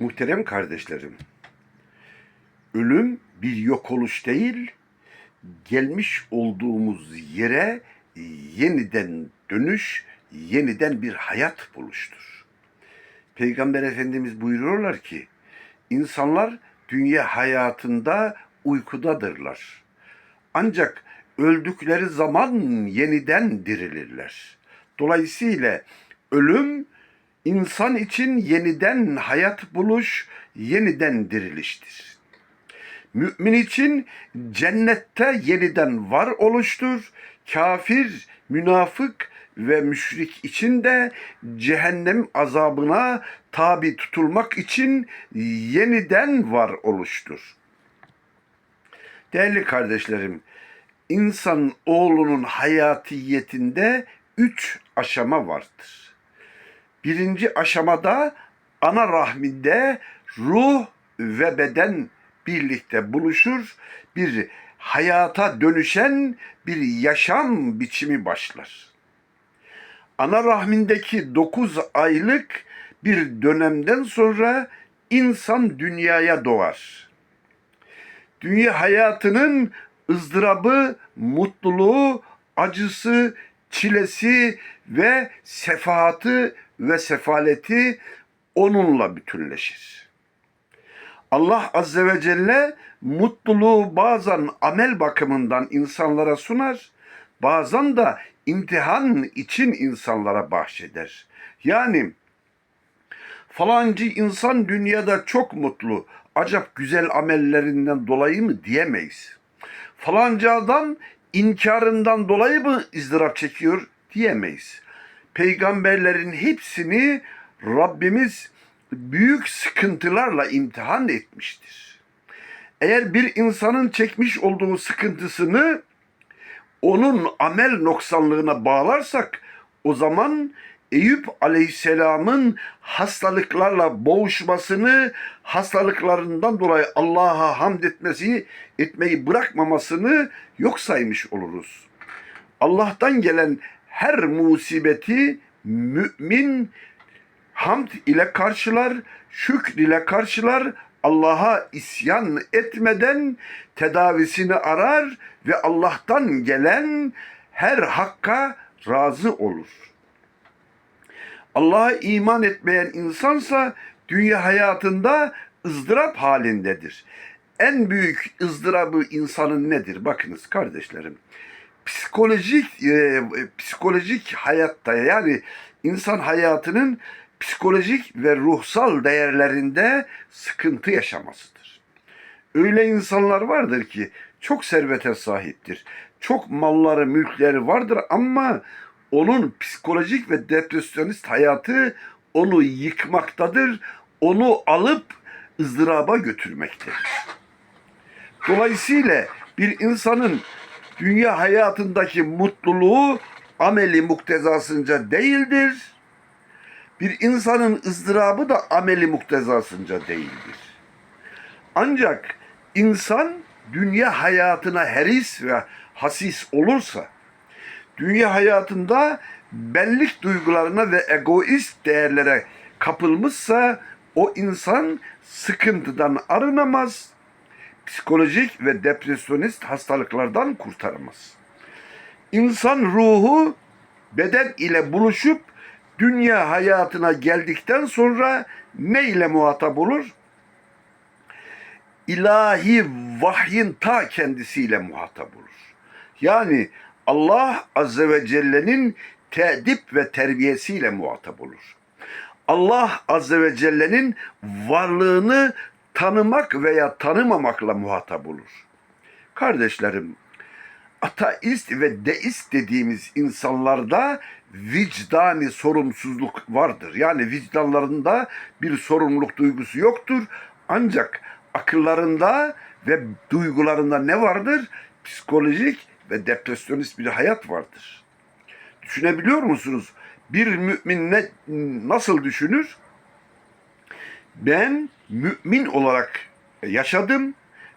Muhterem kardeşlerim, ölüm bir yok oluş değil, gelmiş olduğumuz yere yeniden dönüş, yeniden bir hayat buluştur. Peygamber Efendimiz buyuruyorlar ki, insanlar dünya hayatında uykudadırlar. Ancak öldükleri zaman yeniden dirilirler. Dolayısıyla ölüm insan için yeniden hayat buluş, yeniden diriliştir. Mümin için cennette yeniden var oluştur. Kafir, münafık ve müşrik için de cehennem azabına tabi tutulmak için yeniden var oluştur. Değerli kardeşlerim, insan oğlunun hayatiyetinde üç aşama vardır. Birinci aşamada ana rahminde ruh ve beden birlikte buluşur. Bir hayata dönüşen bir yaşam biçimi başlar. Ana rahmindeki 9 aylık bir dönemden sonra insan dünyaya doğar. Dünya hayatının ızdırabı, mutluluğu, acısı, çilesi ve sefahatı ve sefaleti onunla bütünleşir. Allah Azze ve Celle mutluluğu bazen amel bakımından insanlara sunar, bazen de imtihan için insanlara bahşeder. Yani falancı insan dünyada çok mutlu, acaba güzel amellerinden dolayı mı diyemeyiz. Falanca adam inkarından dolayı mı ızdırap çekiyor diyemeyiz. Peygamberlerin hepsini Rabbimiz büyük sıkıntılarla imtihan etmiştir. Eğer bir insanın çekmiş olduğu sıkıntısını onun amel noksanlığına bağlarsak o zaman Eyüp Aleyhisselam'ın hastalıklarla boğuşmasını, hastalıklarından dolayı Allah'a hamd etmesi, etmeyi bırakmamasını yok saymış oluruz. Allah'tan gelen her musibeti mümin hamd ile karşılar, şükr ile karşılar, Allah'a isyan etmeden tedavisini arar ve Allah'tan gelen her hakka razı olur. Allah'a iman etmeyen insansa dünya hayatında ızdırap halindedir. En büyük ızdırabı insanın nedir? Bakınız kardeşlerim. Psikolojik e, psikolojik hayatta yani insan hayatının psikolojik ve ruhsal değerlerinde sıkıntı yaşamasıdır. Öyle insanlar vardır ki çok servete sahiptir. Çok malları, mülkleri vardır ama onun psikolojik ve depresyonist hayatı onu yıkmaktadır. Onu alıp ızdıraba götürmektedir. Dolayısıyla bir insanın dünya hayatındaki mutluluğu ameli muktezasınca değildir. Bir insanın ızdırabı da ameli muktezasınca değildir. Ancak insan dünya hayatına heris ve hasis olursa, dünya hayatında benlik duygularına ve egoist değerlere kapılmışsa o insan sıkıntıdan arınamaz, psikolojik ve depresyonist hastalıklardan kurtaramaz. İnsan ruhu beden ile buluşup dünya hayatına geldikten sonra ne ile muhatap olur? İlahi vahyin ta kendisiyle muhatap olur. Yani Allah Azze ve Celle'nin tedip ve terbiyesiyle muhatap olur. Allah Azze ve Celle'nin varlığını tanımak veya tanımamakla muhatap olur. Kardeşlerim, ateist ve deist dediğimiz insanlarda vicdani sorumsuzluk vardır. Yani vicdanlarında bir sorumluluk duygusu yoktur. Ancak akıllarında ve duygularında ne vardır? Psikolojik ve depresyonist bir hayat vardır. Düşünebiliyor musunuz? Bir mümin ne, nasıl düşünür? Ben mümin olarak yaşadım,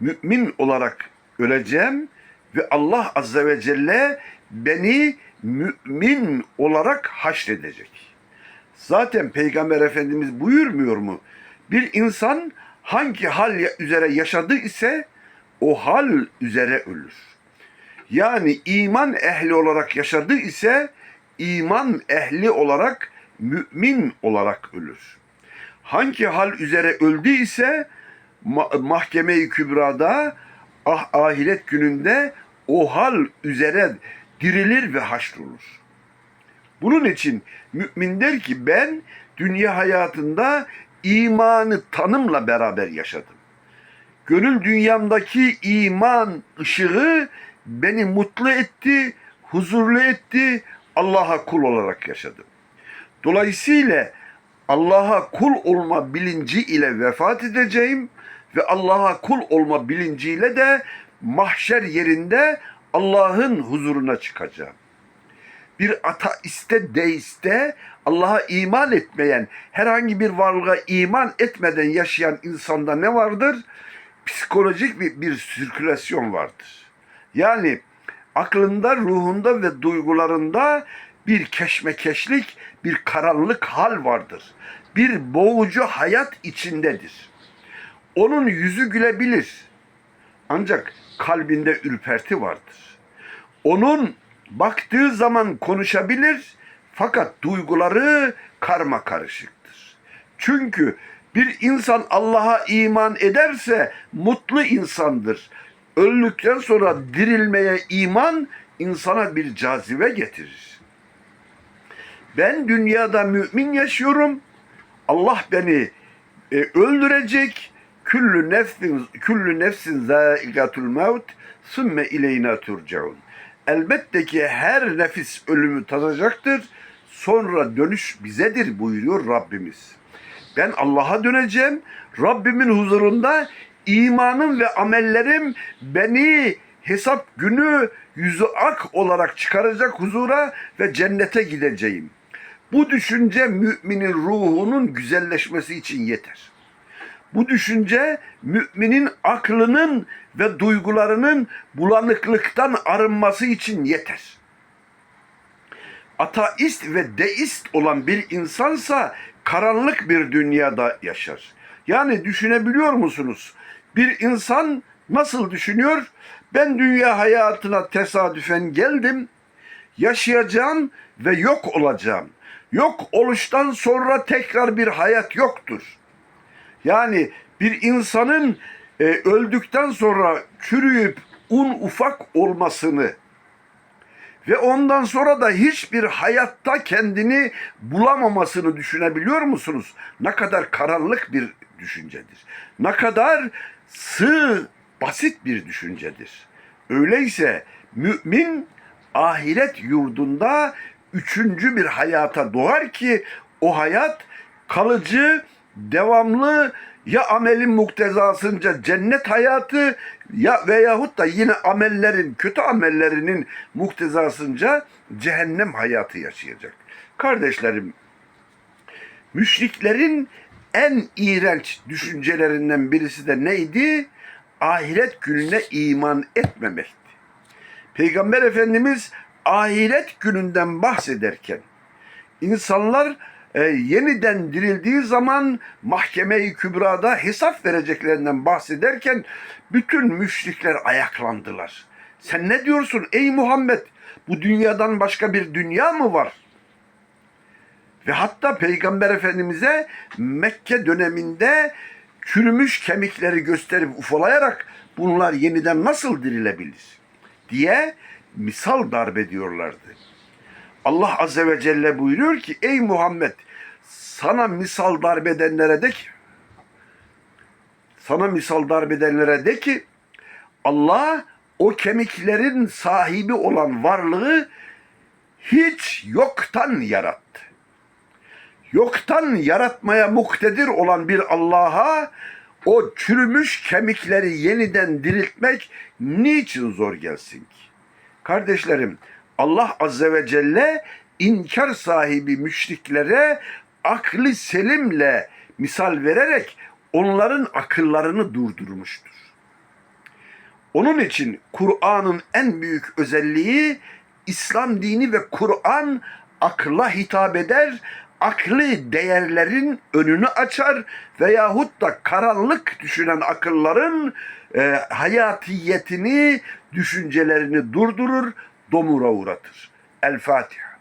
mümin olarak öleceğim ve Allah Azze ve Celle beni mümin olarak haşredecek. Zaten Peygamber Efendimiz buyurmuyor mu? Bir insan hangi hal üzere yaşadı ise o hal üzere ölür. Yani iman ehli olarak yaşadı ise iman ehli olarak mümin olarak ölür. Hangi hal üzere öldü ise ma- mahkeme-i kübrada ah, ahiret gününde o hal üzere dirilir ve haşrolur. Bunun için mümin der ki ben dünya hayatında imanı tanımla beraber yaşadım. Gönül dünyamdaki iman ışığı beni mutlu etti, huzurlu etti, Allah'a kul olarak yaşadım. Dolayısıyla Allah'a kul olma bilinci ile vefat edeceğim ve Allah'a kul olma bilinciyle de mahşer yerinde Allah'ın huzuruna çıkacağım bir ateiste, deiste, Allah'a iman etmeyen, herhangi bir varlığa iman etmeden yaşayan insanda ne vardır? Psikolojik bir, bir sirkülasyon vardır. Yani aklında, ruhunda ve duygularında bir keşmekeşlik, bir karanlık hal vardır. Bir boğucu hayat içindedir. Onun yüzü gülebilir. Ancak kalbinde ürperti vardır. Onun baktığı zaman konuşabilir fakat duyguları karma karışıktır. Çünkü bir insan Allah'a iman ederse mutlu insandır. Öldükten sonra dirilmeye iman insana bir cazibe getirir. Ben dünyada mümin yaşıyorum. Allah beni e, öldürecek. Küllü nefsin küllü nefsin zâikatul mevt sümme ileyna turcaun. Elbette ki her nefis ölümü tadacaktır. Sonra dönüş bizedir buyuruyor Rabbimiz. Ben Allah'a döneceğim. Rabbimin huzurunda imanım ve amellerim beni hesap günü yüzü ak olarak çıkaracak huzura ve cennete gideceğim. Bu düşünce müminin ruhunun güzelleşmesi için yeter. Bu düşünce müminin aklının ve duygularının bulanıklıktan arınması için yeter. Ateist ve deist olan bir insansa karanlık bir dünyada yaşar. Yani düşünebiliyor musunuz? Bir insan nasıl düşünüyor? Ben dünya hayatına tesadüfen geldim, yaşayacağım ve yok olacağım. Yok oluştan sonra tekrar bir hayat yoktur. Yani bir insanın e, öldükten sonra çürüyüp un ufak olmasını ve ondan sonra da hiçbir hayatta kendini bulamamasını düşünebiliyor musunuz? Ne kadar karanlık bir düşüncedir. Ne kadar sığ, basit bir düşüncedir. Öyleyse mümin ahiret yurdunda üçüncü bir hayata doğar ki o hayat kalıcı, devamlı ya amelin muktezasınca cennet hayatı ya veyahut da yine amellerin, kötü amellerinin muktezasınca cehennem hayatı yaşayacak. Kardeşlerim, müşriklerin en iğrenç düşüncelerinden birisi de neydi? Ahiret gününe iman etmemekti. Peygamber Efendimiz ahiret gününden bahsederken insanlar e, yeniden dirildiği zaman mahkeme-i kübrada hesap vereceklerinden bahsederken bütün müşrikler ayaklandılar. Sen ne diyorsun ey Muhammed? Bu dünyadan başka bir dünya mı var? Ve hatta Peygamber Efendimiz'e Mekke döneminde çürümüş kemikleri gösterip ufalayarak bunlar yeniden nasıl dirilebilir diye misal darbe diyorlardı. Allah Azze ve Celle buyuruyor ki ey Muhammed sana misal darbedenlere de ki sana misal darbedenlere de ki Allah o kemiklerin sahibi olan varlığı hiç yoktan yarattı. Yoktan yaratmaya muktedir olan bir Allah'a o çürümüş kemikleri yeniden diriltmek niçin zor gelsin ki? Kardeşlerim Allah Azze ve Celle inkar sahibi müşriklere aklı selimle misal vererek onların akıllarını durdurmuştur. Onun için Kur'an'ın en büyük özelliği İslam dini ve Kur'an akla hitap eder, akli değerlerin önünü açar veyahut da karanlık düşünen akılların e, hayatiyetini, düşüncelerini durdurur, domura uğratır. El Fatiha.